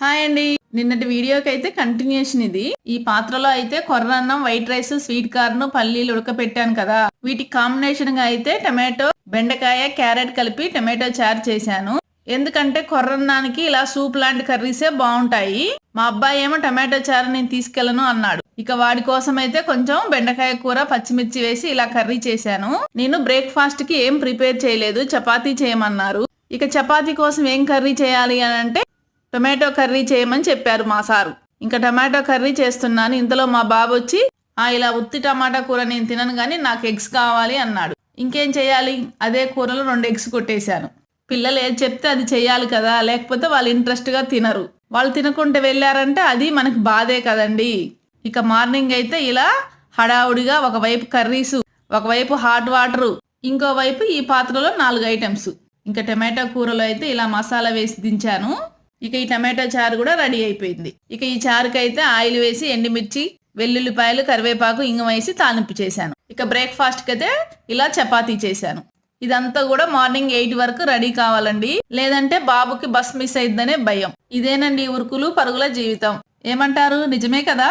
Hi అండి. నిన్నటి వీడియోకి అయితే కంటిన్యూషన్ ఇది. ఈ పాత్రలో అయితే కొర్రన్నం వైట్ రైస్ స్వీట్ కార్న్ పల్లీలు ఉడకపెట్టాను కదా. వీటికి కాంబినేషన్గా అయితే టమాటో బెండకాయ క్యారెట్ కలిపి టమాటో చారు చేశాను. ఎందుకంటే కొర్రన్నానికి ఇలా సూప్ లాంటి కర్రీసే బాగుంటాయి. మా అబ్బాయి ఏమో టమాటో చారు నేను తీసుకెళ్ళను అన్నాడు. ఇక వాడి కోసం అయితే కొంచెం బెండకాయ కూర పచ్చిమిర్చి వేసి ఇలా కర్రీ చేశాను. నేను బ్రేక్ఫాస్ట్కి ఏం ప్రిపేర్ చేయలేదు చపాతీ చేయమన్నారు. ఇక చపాతీ కోసం ఏం కర్రీ చేయాలి అని అంటే టొమాటో కర్రీ చేయమని చెప్పారు మా సారు. ఇంకా టమాటో కర్రీ చేస్తున్నాను. ఇంతలో మా బాబు వచ్చి ఆ ఇలా ఉత్తి టమాటా కూర నేను తినను కానీ నాకు ఎగ్స్ కావాలి అన్నాడు. ఇంకేం చేయాలి? అదే కూరలో రెండు ఎగ్స్ కొట్టేశాను. పిల్లలు ఏది చెప్తే అది చేయాలి కదా లేకపోతే వాళ్ళు ఇంట్రెస్ట్గా తినరు. వాళ్ళు తినకుంటే వెళ్ళారంటే అది మనకి బాధే కదండి. ఇక మార్నింగ్ అయితే ఇలా హడావుడిగా ఒకవైపు కర్రీస్ ఒకవైపు హాట్ వాటరు ఇంకోవైపు ఈ పాత్రలో నాలుగు ఐటమ్స్. ఇంకా టమాటా కూరలో అయితే ఇలా మసాలా వేసి దించాను. ఇక ఈ టమాటో చారు కూడా రెడీ అయిపోయింది. ఇక ఈ చారుకి అయితే ఆయిల్ వేసి ఎండుమిర్చి వెల్లుల్లిపాయలు కరివేపాకు ఇంగం వేసి తాలింపు చేశాను. ఇక బ్రేక్ఫాస్ట్కి అయితే ఇలా చపాతీ చేశాను. ఇదంతా కూడా మార్నింగ్ ఎయిట్ వరకు రెడీ కావాలండి. లేదంటే బాబుకి బస్ మిస్ అయిద్దనే భయం. ఇదేనండి ఉరుకులు పరుగుల జీవితం. ఏమంటారు? నిజమే కదా?